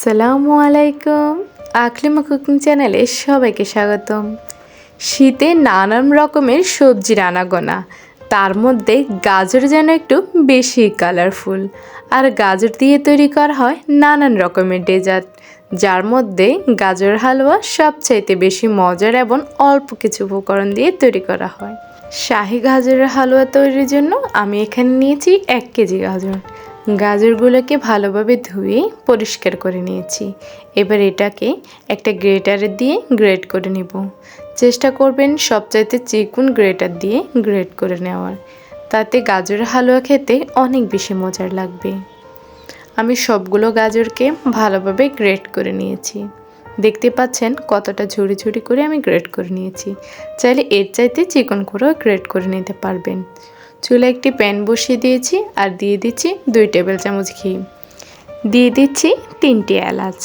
সালামু আলাইকুম। আকলিমা কুকিং চ্যানেলে সবাইকে স্বাগতম। শীতে নানান রকমের সবজি রান্নাগোনা তার মধ্যে গাজর যেন একটু বেশি কালারফুল আর গাজর দিয়ে তৈরি করা হয় নানান রকমের ডেজার্ট যার মধ্যে গাজর হালুয়া সবচাইতে বেশি মজার এবং অল্প কিছু উপকরণ দিয়ে তৈরি করা হয়। শাহি গাজরের হালুয়া তৈরির জন্য আমি এখানে নিয়েছি এক কেজি গাজর। গাজরগুলোকে ভালোভাবে ধুয়ে পরিষ্কার করে নিয়েছি। এবার এটাকে একটা গ্রেটারে দিয়ে গ্রেট করে নেব। চেষ্টা করবেন সবচাইতে চিকুন গ্রেটার দিয়ে গ্রেট করে নেওয়ার। তাতে গাজরের হালুয়া খেতে অনেক বেশি মজার লাগবে। আমি সবগুলো গাজরকে ভালোভাবে গ্রেট করে নিয়েছি। দেখতে পাচ্ছেন কতটা ঝুড়ি ঝুড়ি করে আমি গ্রেট করে নিয়েছি। চাইলে এর চাইতে চিকন করেও গ্রেট করে নিতে পারবেন। চুলে একটি প্যান বসিয়ে দিয়েছি আর দিয়ে দিচ্ছি দুই টেবিল চামচ ঘি। দিয়ে দিচ্ছি তিনটি এলাচ।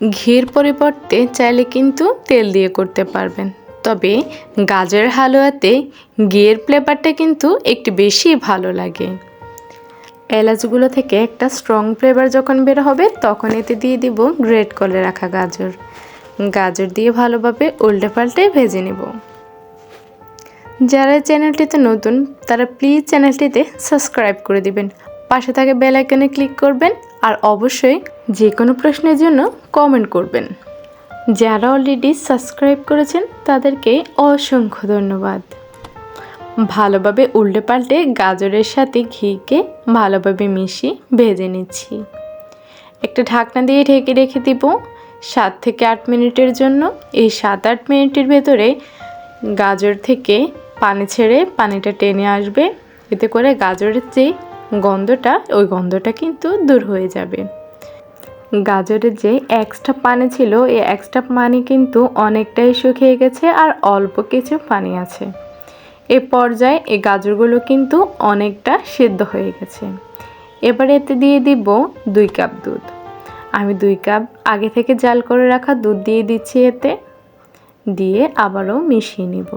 ঘির পরিবর্তে চাইলে কিন্তু তেল দিয়ে করতে পারবেন। তবে গাজর হালুয়াতে ঘিয়ের ফ্লেভারটা কিন্তু একটু বেশি ভালো লাগে। এলাচগুলো থেকে একটা স্ট্রং ফ্লেভার যখন বের হবে, তখন এতে দিয়ে দিব গ্রেট করে রাখা গাজর। গাজর দিয়ে ভালোভাবে উল্টে পাল্টে ভেজে নেব। যারা চ্যানেলটিতে নতুন, তারা প্লিজ চ্যানেলটিতে সাবস্ক্রাইব করে দিবেন। পাশে থাকা বেল আইকনে ক্লিক করবেন আর অবশ্যই যে কোনো প্রশ্নের জন্য কমেন্ট করবেন। যারা অলরেডি সাবস্ক্রাইব করেছেন, তাদেরকে অসংখ্য ধন্যবাদ। ভালোভাবে উল্টে পাল্টে গাজরের সাথে ঘিকে ভালোভাবে মিশিয়ে ভেজে নিচ্ছি। একটা ঢাকনা দিয়ে ঢেকে রেখে দিব। সাত থেকে আট মিনিটের জন্য এই সাত আট মিনিটের ভেতরে গাজর থেকে পানি ছেড়ে পানিটা টেনে আসবে। এতে করে গাজরের যে গন্ধটা, ওই গন্ধটা কিন্তু দূর হয়ে যাবে। গাজরের যে এক্সট্রা পানি ছিল এই এক্সট্রা পানি কিন্তু অনেকটাই শুকিয়ে গেছে আর অল্প কিছু পানি আছে। এ পর্যায়ে এই গাজরগুলো কিন্তু অনেকটা সিদ্ধ হয়ে গেছে। এবার এতে দিয়ে দিব দুই কাপ দুধ। আমি দুই কাপ আগে থেকে জাল করে রাখা দুধ দিয়ে দিচ্ছি এতে। দিয়ে আবারও মিশিয়ে নিব।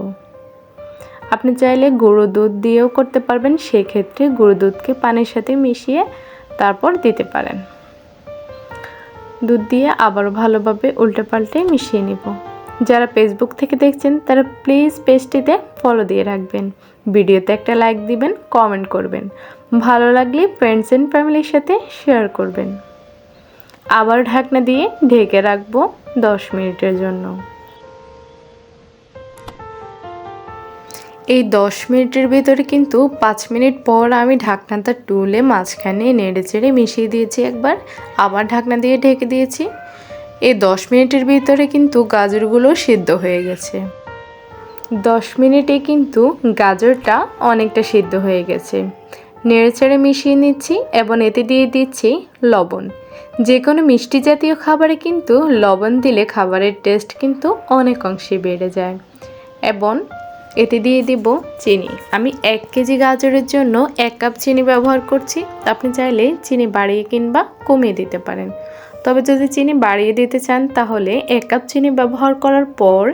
আপনি চাইলে গুঁড়ো দুধ দিয়েও করতে পারবেন, সেক্ষেত্রে গুঁড়ো দুধকে পানির সাথে মিশিয়ে তারপর দিতে পারেন। দুধ দিয়ে আবারও ভালোভাবে উল্টে পাল্টে মিশিয়ে নিব। যারা ফেসবুক থেকে দেখছেন, তারা প্লিজ পেজটিতে ফলো দিয়ে রাখবেন। ভিডিওতে একটা লাইক দিবেন কমেন্ট করবেন। ভালো লাগলে ফ্রেন্ডস অ্যান্ড ফ্যামিলির সাথে শেয়ার করবেন। আবার ঢাকনা দিয়ে ঢেকে রাখব দশ মিনিটের জন্য। এই দশ মিনিটের ভেতরে কিন্তু পাঁচ মিনিট পর আমি ঢাকনাটা তুলে মাঝখানে নেড়ে চেড়ে মিশিয়ে দিয়েছি একবার, আবার ঢাকনা দিয়ে ঢেকে দিয়েছি। এই দশ মিনিটের ভিতরে কিন্তু গাজরগুলো সিদ্ধ হয়ে গেছে। দশ মিনিটে কিন্তু গাজরটা অনেকটা সিদ্ধ হয়ে গেছে। নেড়ে চেড়ে মিশিয়ে নিচ্ছি এবং এতে দিয়ে দিচ্ছি লবণ। যে কোনো মিষ্টি জাতীয় খাবারে কিন্তু লবণ দিলে খাবারের টেস্ট কিন্তু অনেক অংশে বেড়ে যায়। এবং এতে দিয়ে দিব চিনি। আমি এক কেজি গাজরের জন্য এক কাপ চিনি ব্যবহার করছি। আপনি চাইলে চিনি বাড়িয়ে কিংবা কমিয়ে দিতে পারেন। তবে যদি চিনি বাড়িয়ে দিতে চান, তাহলে এক কাপ চিনি ব্যবহার করার পর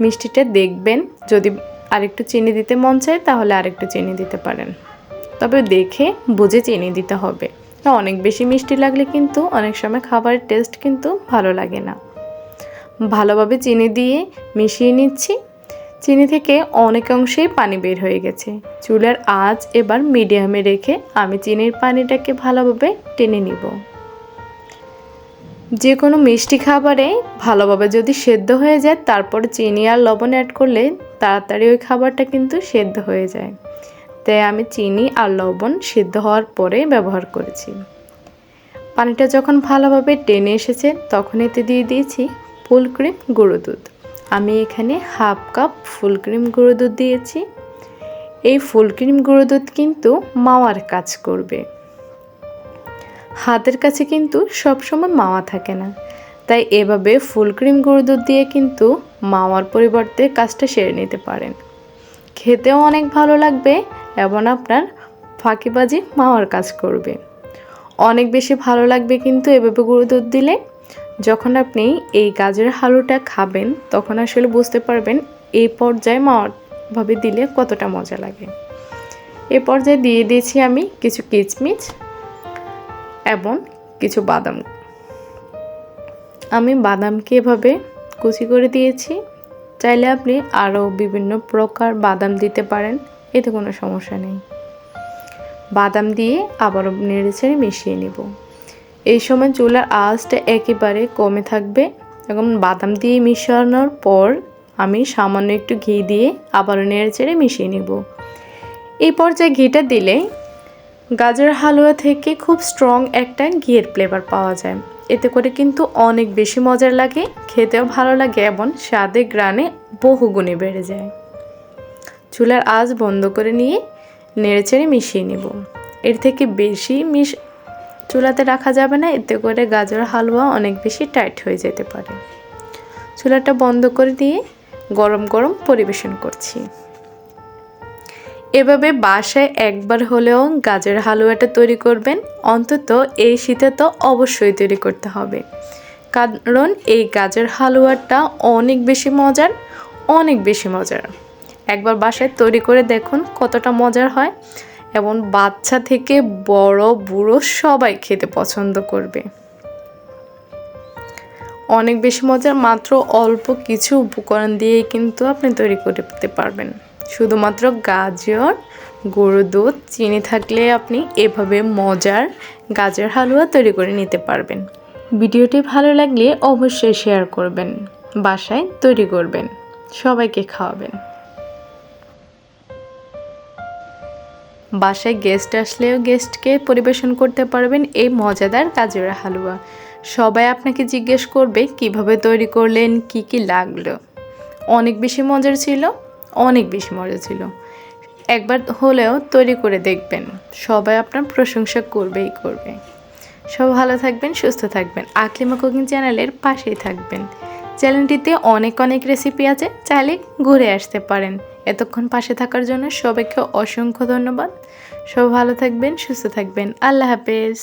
মিষ্টিটা দেখবেন। যদি আরেকটু চিনি দিতে মন চায়, তাহলে আরেকটু চিনি দিতে পারেন। তবে দেখে বুঝে চিনি দিতে হবে। অনেক বেশি মিষ্টি লাগলে কিন্তু অনেক সময় খাবারের টেস্ট কিন্তু ভালো লাগে না। ভালোভাবে চিনি দিয়ে মিশিয়ে নিচ্ছি। চিনি থেকে অনেক অংশেই পানি বের হয়ে গেছে। চুলার আঁচ এবার মিডিয়ামে রেখে আমি চিনির পানিটাকে ভালোভাবে টেনে নিব। যে কোনো মিষ্টি খাবারে ভালোভাবে যদি সেদ্ধ হয়ে যায়, তারপর চিনি আর লবণ অ্যাড করলে তাড়াতাড়ি ওই খাবারটা কিন্তু সেদ্ধ হয়ে যায়। তাই আমি চিনি আর লবণ সেদ্ধ হওয়ার পরে ব্যবহার করেছি। পানিটা যখন ভালোভাবে টেনে এসেছে, তখন এতে দিয়ে দিয়েছি ফুল ক্রিম গুঁড়ো দুধ। আমি এখানে হাফ কাপ ফুল ক্রিম গুঁড়ো দুধ দিয়েছি। এই ফুল ক্রিম গুঁড়ো দুধ কিন্তু মাওয়ার কাজ করবে। হাতের কাছে কিন্তু সবসময় মাওয়া থাকে না। তাই এভাবে ফুল ক্রিম গুঁড়ো দুধ দিয়ে কিন্তু মাওয়ার পরিবর্তে কাজটা সেরে নিতে পারেন। খেতেও অনেক ভালো লাগবে এবং আপনার ফাঁকিবাজি মাওয়ার কাজ করবে। অনেক বেশি ভালো লাগবে কিন্তু এভাবে গুঁড়ো দুধ দিলে। যখন আপনি এই গাজরের হালুটা খাবেন, তখন আসলে বুঝতে পারবেন এই পর্যায়ে মাওয়ারভাবে দিলে কতটা মজা লাগে। এ পর্যায়ে দিয়ে দিয়েছি আমি কিছু কিচমিচ এবং কিছু বাদাম। আমি বাদামকে এভাবে কুচি করে দিয়েছি। চাইলে আপনি আরও বিভিন্ন প্রকার বাদাম দিতে পারেন, এতে কোনো সমস্যা নেই। বাদাম দিয়ে আবারও নেড়ে ছেড়ে মিশিয়ে নেব। এই সময় চুলার আঁচটা একেবারে কমে থাকবে এবং বাদাম দিয়ে মিশানোর পর আমি সামান্য একটু ঘি দিয়ে আবারও নেড়ে চেড়ে মিশিয়ে নেব। এই পর্যায়ে ঘিটা দিলে গাজর হালুয়া থেকে খুব স্ট্রং একটা ঘিয়ের ফ্লেভার পাওয়া যায়। এতে করে কিন্তু অনেক বেশি মজার লাগে, খেতেও ভালো লাগে এবং স্বাদে গ্রানে বহুগুণে বেড়ে যায়। চুলার আঁচ বন্ধ করে নিয়ে নেড়েচেড়ে মিশিয়ে নেব। এর থেকে বেশি মিশ চুলাতে রাখা যাবে না, এতে করে গাজর হালুয়া অনেক বেশি টাইট হয়ে যেতে পারে। চুলাটা বন্ধ করে দিয়ে গরম গরম পরিবেশন করছি। এভাবে বাসায় একবার হলেও গাজর হালুয়াটা তৈরি করবেন, অন্তত এই শীতে তো অবশ্যই তৈরি করতে হবে। কারণ এই গাজর হালুয়াটা অনেক বেশি মজার, অনেক বেশি মজার। একবার বাসায় তৈরি করে দেখুন কতটা মজার হয়। এবং বাচ্চা থেকে বড়, বুড়ো সবাই খেতে পছন্দ করবে। অনেক বেশি মজার মাত্র অল্প কিছু উপকরণ দিয়েই কিন্তু আপনি তৈরি করতে পারবেন। শুধুমাত্র গাজর গরু দুধ, চিনি থাকলে আপনি এভাবে মজার গাজর হালুয়া তৈরি করে নিতে পারবেন। ভিডিওটি ভালো লাগলে অবশ্যই শেয়ার করবেন, বাসায় তৈরি করবেন, সবাইকে খাওয়াবেন। বাসায় গেস্ট আসলেও গেস্টকে পরিবেশন করতে পারবেন এই মজাদার গাজরের হালুয়া। সবাই আপনাকে জিজ্ঞেস করবে, কীভাবে তৈরি করলেন, কি কি লাগল। অনেক বেশি মজার ছিল, অনেক বেশি মজা ছিল। একবার হলেও তৈরি করে দেখবেন। সবাই আপনার প্রশংসা করবেই করবে। সব ভালো থাকবেন, সুস্থ থাকবেন। আকলিমা কুকিং চ্যানেলের পাশেই থাকবেন। চ্যানেলটিতে অনেক অনেক রেসিপি আছে, চাইলে ঘুরে আসতে পারেন। এতক্ষণ পাশে থাকার জন্য সবাইকে অসংখ্য ধন্যবাদ। সব ভালো থাকবেন সুস্থ থাকবেন। আল্লাহ হাফেজ।